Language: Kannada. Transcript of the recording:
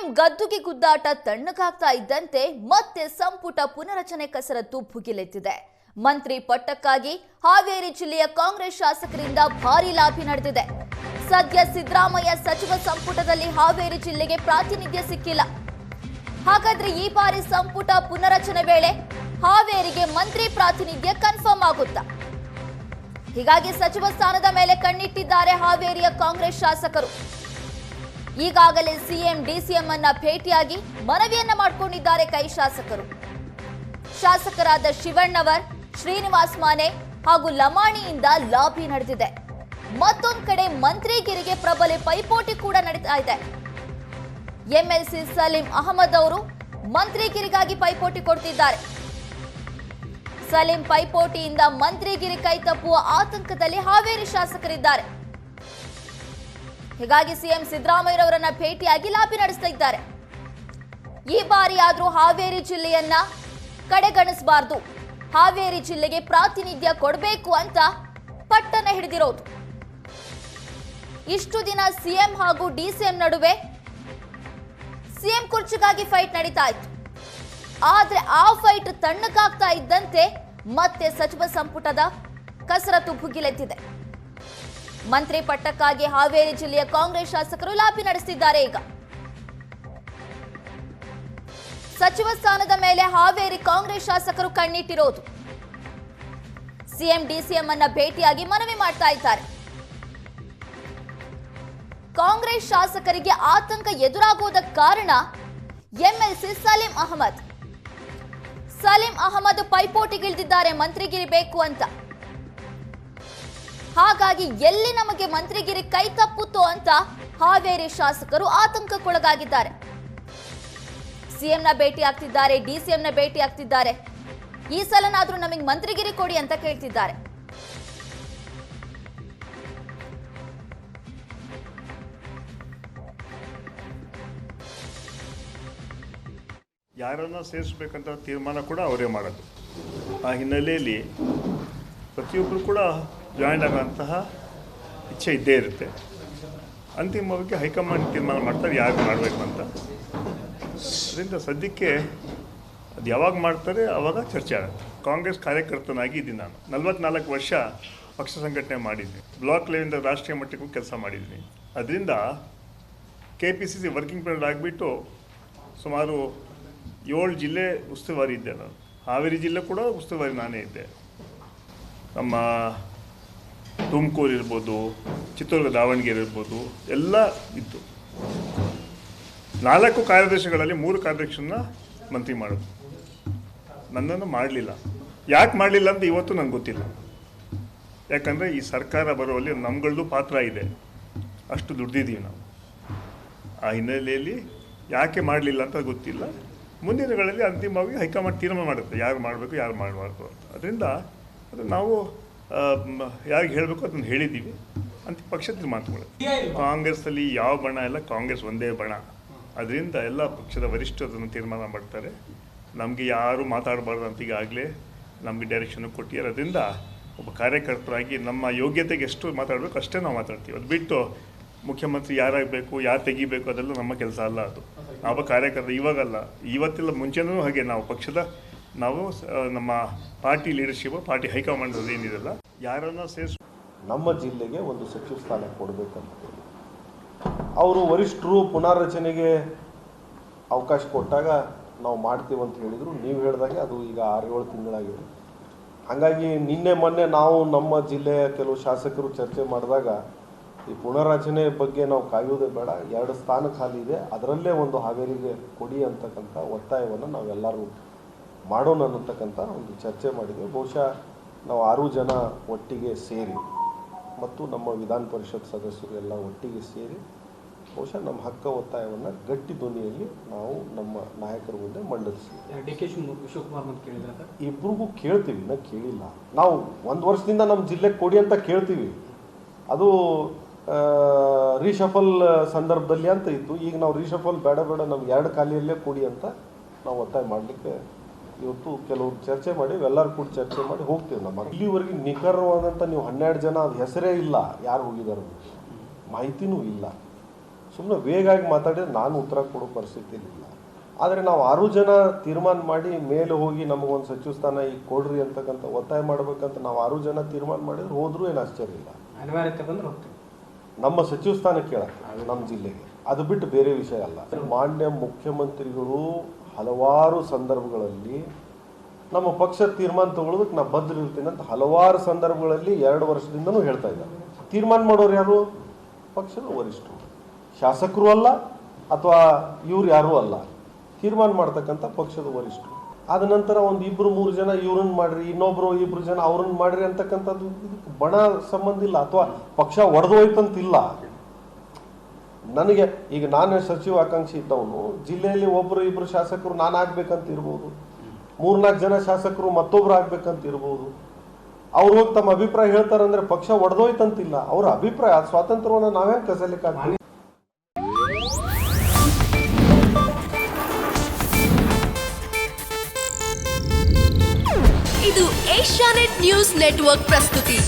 ಸಿಎಂ ಗದ್ದುಗೆ ಗುದ್ದಾಟ ತಣ್ಣಗಾಗ್ತಾ ಇದ್ದಂತೆ ಮತ್ತೆ ಸಂಪುಟ ಪುನರಚನೆ ಕಸರತ್ತು ಭುಗಿಲೆತ್ತಿದೆ. ಮಂತ್ರಿ ಪಟ್ಟಕ್ಕಾಗಿ ಹಾವೇರಿ ಜಿಲ್ಲೆಯ ಕಾಂಗ್ರೆಸ್ ಶಾಸಕರಿಂದ ಭಾರಿ ಲಾಭಿ ನಡೆದಿದೆ. ಸದ್ಯ ಸಿದ್ದರಾಮಯ್ಯ ಸಚಿವ ಸಂಪುಟದಲ್ಲಿ ಹಾವೇರಿ ಜಿಲ್ಲೆಗೆ ಪ್ರಾತಿನಿಧ್ಯ ಸಿಕ್ಕಿಲ್ಲ. ಹಾಗಾದ್ರೆ ಈ ಬಾರಿ ಸಂಪುಟ ಪುನರಚನೆ ವೇಳೆ ಹಾವೇರಿಗೆ ಮಂತ್ರಿ ಪ್ರಾತಿನಿಧ್ಯ ಕನ್ಫರ್ಮ್ ಆಗುತ್ತಾ? ಹೀಗಾಗಿ ಸಚಿವ ಸ್ಥಾನದ ಮೇಲೆ ಕಣ್ಣಿಟ್ಟಿದ್ದಾರೆ ಹಾವೇರಿಯ ಕಾಂಗ್ರೆಸ್ ಶಾಸಕರು. ಈಗಾಗಲೇ ಸಿಎಂ, ಡಿಸಿಎಂ ಅನ್ನ ಭೇಟಿಯಾಗಿ ಮನವಿಯನ್ನ ಮಾಡಿಕೊಂಡಿದ್ದಾರೆ ಕೈ ಶಾಸಕರು. ಶಾಸಕರಾದ ಶಿವಣ್ಣವರ್ ಶ್ರೀನಿವಾಸ್ ಮಾನೆ ಹಾಗೂ ಲಮಾಣಿಯಿಂದ ಲಾಬಿ ನಡೆದಿದೆ. ಮತ್ತೊಂದು ಕಡೆ ಮಂತ್ರಿಗಿರಿಗೆ ಪ್ರಬಲ ಪೈಪೋಟಿ ಕೂಡ ನಡೀತಾ ಇದೆ. ಎಂಎಲ್ಸಿ ಸಲೀಂ ಅಹಮದ್ ಅವರು ಮಂತ್ರಿಗಿರಿಗಾಗಿ ಪೈಪೋಟಿ ಕೊಡ್ತಿದ್ದಾರೆ. ಸಲೀಂ ಪೈಪೋಟಿಯಿಂದ ಮಂತ್ರಿಗಿರಿ ಕೈ ತಪ್ಪುವ ಆತಂಕದಲ್ಲಿ ಹಾವೇರಿ ಶಾಸಕರಿದ್ದಾರೆ. ಹೀಗಾಗಿ ಸಿಎಂ ಸಿದ್ದರಾಮಯ್ಯರವರನ್ನ ಭೇಟಿಯಾಗಿ ಲಾಬಿ ನಡೆಸ್ತಾ ಇದ್ದಾರೆ. ಈ ಬಾರಿ ಆದ್ರೂ ಹಾವೇರಿ ಜಿಲ್ಲೆಯನ್ನ ಕಡೆಗಣಿಸಬಾರದು. ಹಾವೇರಿ ಜಿಲ್ಲೆಗೆ ಪ್ರಾತಿನಿಧ್ಯ ಕೊಡಬೇಕು ಅಂತ ಪಟ್ಟನ ಹಿಡಿದಿರೋದು. ಇಷ್ಟು ದಿನ ಸಿಎಂ ಹಾಗೂ ಡಿಸಿಎಂ ನಡುವೆ ಸಿಎಂ ಕುರ್ಚಿಗಾಗಿ ಫೈಟ್ ನಡೀತಾ ಇತ್ತು. ಆದ್ರೆ ಆ ಫೈಟ್ ತಣ್ಣಗಾಗ್ತಾ ಇದ್ದಂತೆ ಮತ್ತೆ ಸಚಿವ ಸಂಪುಟದ ಕಸರತ್ತು ಭುಗಿಲೆದ್ದಿದೆ ಮಂತ್ರಿ ಪಟ್ಟಕ್ಕಾಗಿ ಹಾವೇರಿ ಜಿಲ್ಲೆಯ ಕಾಂಗ್ರೆಸ್ ಶಾಸಕರು ಲಾಬಿ ನಡೆಸಿದ್ದಾರೆ ಈಗ. ಸಚಿವ ಸ್ಥಾನದ ಮೇಲೆ ಹಾವೇರಿ ಕಾಂಗ್ರೆಸ್ ಶಾಸಕರು ಕಣ್ಣಿಟ್ಟಿರೋದು. ಸಿಎಂ, ಡಿಸಿಎಂ ಅನ್ನ ಭೇಟಿಯಾಗಿ ಮನವಿ ಮಾಡ್ತಾ ಇದ್ದಾರೆ. ಕಾಂಗ್ರೆಸ್ ಶಾಸಕರಿಗೆ ಆತಂಕ ಎದುರಾಗುವುದಕ್ಕೆ ಕಾರಣ ಎಂಎಲ್ಸಿ ಸಲೀಂ ಅಹಮದ್. ಸಲೀಂ ಅಹಮದ್ ಪೈಪೋಟಿಗಿಳಿದಿದ್ದಾರೆ, ಮಂತ್ರಿಗಿರಿ ಬೇಕು ಅಂತ. ಹಾಗಾಗಿ ಎಲ್ಲಿ ನಮಗೆ ಮಂತ್ರಿಗಿರಿ ಕೈ ತಪ್ಪುತ್ತೋ ಅಂತ ಹಾವೇರಿ ಶಾಸಕರು ಆತಂಕಕ್ಕೊಳಗಾಗಿದ್ದಾರೆ. ಸಿಎಂನ ಭೇಟಿ ಆಗ್ತಿದ್ದಾರೆ, ಡಿಸಿಎಂನ ಭೇಟಿ ಆಗ್ತಿದ್ದಾರೆ. ಈ ಸಲನಾದ್ರೂ ನಮಗೆ ಮಂತ್ರಿಗಿರಿ ಕೊಡಿ ಅಂತ ಕೇಳ್ತಿದ್ದಾರೆ. ಯಾರನ್ನ ಸೇರಿಸ್ಬೇಕಂತ ತೀರ್ಮಾನ ಕೂಡ ಅವರೇ ಮಾಡೋದು. ಆ ಹಿನ್ನೆಲೆಯಲ್ಲಿ ಪ್ರತಿಯೊಬ್ಬರು ಕೂಡ ಜಾಯಿನ್ ಆಗೋಂತಹ ಇಚ್ಛೆ ಇದ್ದೇ ಇರುತ್ತೆ. ಅಂತಿಮವಾಗಿ ಹೈಕಮಾಂಡ್ ತೀರ್ಮಾನ ಮಾಡ್ತಾರೆ, ಯಾರು ಮಾಡಬೇಕು ಅಂತ. ಅದರಿಂದ ಸದ್ಯಕ್ಕೆ ಅದು ಯಾವಾಗ ಮಾಡ್ತಾರೆ ಆವಾಗ ಚರ್ಚೆ ಆಗುತ್ತೆ. ಕಾಂಗ್ರೆಸ್ ಕಾರ್ಯಕರ್ತನಾಗಿ ಇದ್ದೀನಿ ನಾನು. ನಲವತ್ನಾಲ್ಕು ವರ್ಷ ಪಕ್ಷ ಸಂಘಟನೆ ಮಾಡಿದ್ದೀನಿ. ಬ್ಲಾಕ್ ಲೆವೆಲಿಂದ ರಾಷ್ಟ್ರೀಯ ಮಟ್ಟಕ್ಕೂ ಕೆಲಸ ಮಾಡಿದ್ದೀನಿ. ಅದರಿಂದ K P C C working president ಆಗಿಬಿಟ್ಟು ಸುಮಾರು ಏಳು ಜಿಲ್ಲೆ ಉಸ್ತುವಾರಿ ಇದ್ದೆ ನಾನು. ಹಾವೇರಿ ಜಿಲ್ಲೆ ಕೂಡ ಉಸ್ತುವಾರಿ ನಾನೇ ಇದ್ದೆ. ನಮ್ಮ ತುಮಕೂರು ಇರ್ಬೋದು ಚಿತ್ರದುರ್ಗ ದಾವಣಗೆರೆ ಇರ್ಬೋದು, ಎಲ್ಲ ಇತ್ತು. ನಾಲ್ಕು ಕಾರ್ಯದರ್ಶಿಗಳಲ್ಲಿ ಮೂರು ಕಾರ್ಯದರ್ಶಿನ ಮಂತ್ರಿ ಮಾಡೋದು. ನನ್ನನ್ನು ಮಾಡಲಿಲ್ಲ. ಯಾಕೆ ಮಾಡಲಿಲ್ಲ ಅಂತ ಇವತ್ತು ನನಗೆ ಗೊತ್ತಿಲ್ಲ. ಯಾಕಂದರೆ ಈ ಸರ್ಕಾರ ಬರುವಲ್ಲಿ ನಮ್ಗಳದ್ದು ಪಾತ್ರ ಇದೆ. ಅಷ್ಟು ದುಡ್ದಿದ್ದೀವಿ ನಾವು. ಆ ಹಿನ್ನೆಲೆಯಲ್ಲಿ ಯಾಕೆ ಮಾಡಲಿಲ್ಲ ಅಂತ ಗೊತ್ತಿಲ್ಲ. ಮುಂದಿನಗಳಲ್ಲಿ ಅಂತಿಮವಾಗಿ ಹೈಕಮಾಂಡ್ ತೀರ್ಮಾನ ಮಾಡುತ್ತೆ. ಯಾರು ಮಾಡಬೇಕು, ಯಾರು ಮಾಡಬಾರ್ದು ಅಂತ. ಅದರಿಂದ ಅದು ನಾವು ಯಾರಿಗೆ ಹೇಳಬೇಕು ಅದನ್ನು ಹೇಳಿದ್ದೀವಿ ಅಂತ ಪಕ್ಷದಲ್ಲಿ ತೀರ್ಮಾನ ಕಾಂಗ್ರೆಸ್ಸಲ್ಲಿ ಯಾವ ಬಣ ಎಲ್ಲ ಕಾಂಗ್ರೆಸ್ ಒಂದೇ ಬಣ. ಅದರಿಂದ ಎಲ್ಲ ಪಕ್ಷದ ವರಿಷ್ಠರು ಅದನ್ನು ತೀರ್ಮಾನ ಮಾಡ್ತಾರೆ. ನಮಗೆ ಯಾರು ಮಾತಾಡಬಾರ್ದು ಅಂತ ಈಗಾಗಲೇ ನಮಗೆ ಡೈರೆಕ್ಷನ್ ಕೊಟ್ಟಿದ್ದಾರೆ ಅದರಿಂದ ಒಬ್ಬ ಕಾರ್ಯಕರ್ತರಾಗಿ ನಮ್ಮ ಯೋಗ್ಯತೆಗೆ ಎಷ್ಟು ಮಾತಾಡಬೇಕು ಅಷ್ಟೇ ನಾವು ಮಾತಾಡ್ತೀವಿ. ಅದು ಬಿಟ್ಟು ಮುಖ್ಯಮಂತ್ರಿ ಯಾರಾಗಬೇಕು ಯಾರು ತೆಗಿಬೇಕು ಅದೆಲ್ಲ ನಮ್ಮ ಕೆಲಸ ಅಲ್ಲ ಅದು. ನಾವು ಕಾರ್ಯಕರ್ತ ಇವಾಗಲ್ಲ ಇವತ್ತಿಲ್ಲ ಮುಂಚೆನೂ ಹಾಗೆ ನಾವು ಪಕ್ಷದ ನಾವು ನಮ್ಮ ಪಾರ್ಟಿ ಲೀಡರ್ಶಿಪ್ ಪಾರ್ಟಿ ಹೈಕಮಾಂಡ್ ಏನಿದೆಲ್ಲ, ಯಾರನ್ನ ಸೇರಿಸ ನಮ್ಮ ಜಿಲ್ಲೆಗೆ ಒಂದು ಸಚಿವ ಸ್ಥಾನ ಕೊಡಬೇಕಂತ ಅವರು ವರಿಷ್ಠರು ಪುನಾರಚನೆಗೆ ಅವಕಾಶ ಕೊಟ್ಟಾಗ ನಾವು ಮಾಡ್ತೀವಿ ಅಂತ ಹೇಳಿದರು. ನೀವು ಹೇಳಿದಾಗೆ ಅದು ಈಗ ಆರು ಏಳು ತಿಂಗಳಾಗಿದೆ. ಹಾಗಾಗಿ ನಿನ್ನೆ ಮೊನ್ನೆ ನಾವು ನಮ್ಮ ಜಿಲ್ಲೆಯ ಕೆಲವು ಶಾಸಕರು ಚರ್ಚೆ ಮಾಡಿದಾಗ ಈ ಪುನರ್ರಚನೆ ಬಗ್ಗೆ ನಾವು ಕಾಯೋದೇ ಬೇಡ. ಎರಡು ಸ್ಥಾನ ಖಾಲಿ ಇದೆ. ಅದರಲ್ಲೇ ಒಂದು ಹಾವೇರಿಗೆ ಕೊಡಿ ಅಂತಕ್ಕಂಥ ಒತ್ತಾಯವನ್ನು ನಾವೆಲ್ಲರೂ ಮಾಡೋಣ ಅನ್ನತಕ್ಕಂಥ ಒಂದು ಚರ್ಚೆ ಮಾಡಿದ್ವಿ. ಬಹುಶಃ ನಾವು ಆರು ಜನ ಒಟ್ಟಿಗೆ ಸೇರಿ ಮತ್ತು ನಮ್ಮ ವಿಧಾನ ಪರಿಷತ್ ಸದಸ್ಯರು ಎಲ್ಲ ಒಟ್ಟಿಗೆ ಸೇರಿ ಬಹುಶಃ ನಮ್ಮ ಹಕ್ಕ ಒತ್ತಾಯವನ್ನು ಗಟ್ಟಿ ಧ್ವನಿಯಲ್ಲಿ ನಾವು ನಮ್ಮ ನಾಯಕರ ಮುಂದೆ ಮಂಡಿಸ್ತೀವಿ ಇಬ್ರಿಗೂ ಕೇಳ್ತೀವಿ ನಾ ಕೇಳಿಲ್ಲ. ನಾವು ಒಂದು ವರ್ಷದಿಂದ ನಮ್ಮ ಜಿಲ್ಲೆಗೆ ಕೊಡಿ ಅಂತ ಕೇಳ್ತೀವಿ. ಅದು ರೀಶಫಲ್ ಸಂದರ್ಭದಲ್ಲಿ ಅಂತ ಇತ್ತು. ಈಗ ನಾವು ರೀಶಫಲ್ ಬೇಡ ಬೇಡ ನಮ್ಗೆ ಎರಡು ಖಾಲಿಯಲ್ಲೇ ಕೊಡಿ ಅಂತ ನಾವು ಒತ್ತಾಯ ಮಾಡಲಿಕ್ಕೆ ಇವತ್ತು ಕೆಲವರು ಚರ್ಚೆ ಮಾಡಿ ಎಲ್ಲರೂ ಕೂಡ ಚರ್ಚೆ ಮಾಡಿ ಹೋಗ್ತೀವಿ ನಮ್ಮ ಇಲ್ಲಿವರೆಗೆ ನಿಖರವಾದಂಥ ನೀವು ಹನ್ನೆರಡು ಜನ ಅದು ಹೆಸರೇ ಇಲ್ಲ ಯಾರು ಹೋಗಿದ್ದಾರೆ ಮಾಹಿತಿನೂ ಇಲ್ಲ. ಸುಮ್ಮನೆ ವೇಗಾಗಿ ಮಾತಾಡಿದ್ರೆ ನಾನು ಉತ್ತರ ಕೊಡೋ ಪರಿಸ್ಥಿತಿ ಇಲ್ಲ ಆದರೆ ನಾವು ಆರು ಜನ ತೀರ್ಮಾನ ಮಾಡಿ ಮೇಲೆ ಹೋಗಿ ನಮಗೊಂದು ಸಚಿವ ಸ್ಥಾನ ಈಗ ಕೊಡ್ರಿ ಅಂತಕ್ಕಂಥ ಒತ್ತಾಯ ಮಾಡಬೇಕಂತ ನಾವು ಆರು ಜನ ತೀರ್ಮಾನ ಮಾಡಿದ್ರೆ ಹೋದರೂ ಏನು ಆಶ್ಚರ್ಯ ಇಲ್ಲ. ಅನಿವಾರ್ಯತೆ ಬಂದ್ರೆ ಹೋಗ್ತೀವಿ. ನಮ್ಮ ಸಚಿವ ಸ್ಥಾನ ಕೇಳಕ್ಕೆ ನಮ್ಮ ಜಿಲ್ಲೆಗೆ. ಅದು ಬಿಟ್ಟು ಬೇರೆ ವಿಷಯ ಅಲ್ಲ. ಮಾನ್ಯ ಮುಖ್ಯಮಂತ್ರಿಗಳು ಹಲವಾರು ಸಂದರ್ಭಗಳಲ್ಲಿ ನಮ್ಮ ಪಕ್ಷ ತೀರ್ಮಾನ ತಗೊಳ್ಳೋದಕ್ಕೆ ನಾ ಬದ್ಧರಿರ್ತೀನಿ ಅಂತ ಹಲವಾರು ಸಂದರ್ಭಗಳಲ್ಲಿ ಎರಡು ವರ್ಷದಿಂದನೂ ಹೇಳ್ತಾ ಇದ್ದಾರೆ. ತೀರ್ಮಾನ ಮಾಡೋರು ಯಾರು? ಪಕ್ಷದ ವರಿಷ್ಠರು. ಶಾಸಕರು ಅಲ್ಲ ಅಥವಾ ಇವ್ರು ಯಾರೂ ಅಲ್ಲ. ತೀರ್ಮಾನ ಮಾಡ್ತಕ್ಕಂಥ ಪಕ್ಷದ ವರಿಷ್ಠರು. ಆದ ನಂತರ ಒಂದು ಇಬ್ಬರು ಮೂರು ಜನ ಇವ್ರನ್ನ ಮಾಡ್ರಿ ಇನ್ನೊಬ್ಬರು ಇಬ್ಬರು ಜನ ಅವ್ರನ್ನ ಮಾಡ್ರಿ ಅಂತಕ್ಕಂಥದ್ದು ಇದಕ್ಕೆ ಬಣ ಸಂಬಂಧ ಇಲ್ಲ ಅಥವಾ ಪಕ್ಷ ಒಡೆದು ಹೋಯ್ತಂತಿಲ್ಲ. ನನಗೆ, ಈಗ ನಾನು ಸಚಿವ ಆಕಾಂಕ್ಷಿ ಇದ್ದವನು, ಜಿಲ್ಲೆಯಲ್ಲಿ ಒಬ್ಬರು ಇಬ್ಬರು ಶಾಸಕರು ನಾನು ಆಗ್ಬೇಕಂತ ಇರ್ಬೋದು. ಮೂರ್ನಾಲ್ಕು ಜನ ಶಾಸಕರು ಮತ್ತೊಬ್ರು ಆಗ್ಬೇಕಂತ ಇರ್ಬೋದು. ಅವ್ರು ಹೋಗಿ ತಮ್ಮ ಅಭಿಪ್ರಾಯ ಹೇಳ್ತಾರಂದ್ರೆ ಪಕ್ಷ ಒಡೆದೋಯ್ತಂತಿಲ್ಲ. ಅವ್ರ ಅಭಿಪ್ರಾಯ ಸ್ವಾತಂತ್ರ್ಯವನ್ನು ನಾವೇನು ಕಸಲಿಕ್ಕಾಗ್ತೀವಿ ಇದು ಏಷ್ಯಾನೆಟ್ ನ್ಯೂಸ್ ನೆಟ್ವರ್ಕ್ ಪ್ರಸ್ತುತಿ.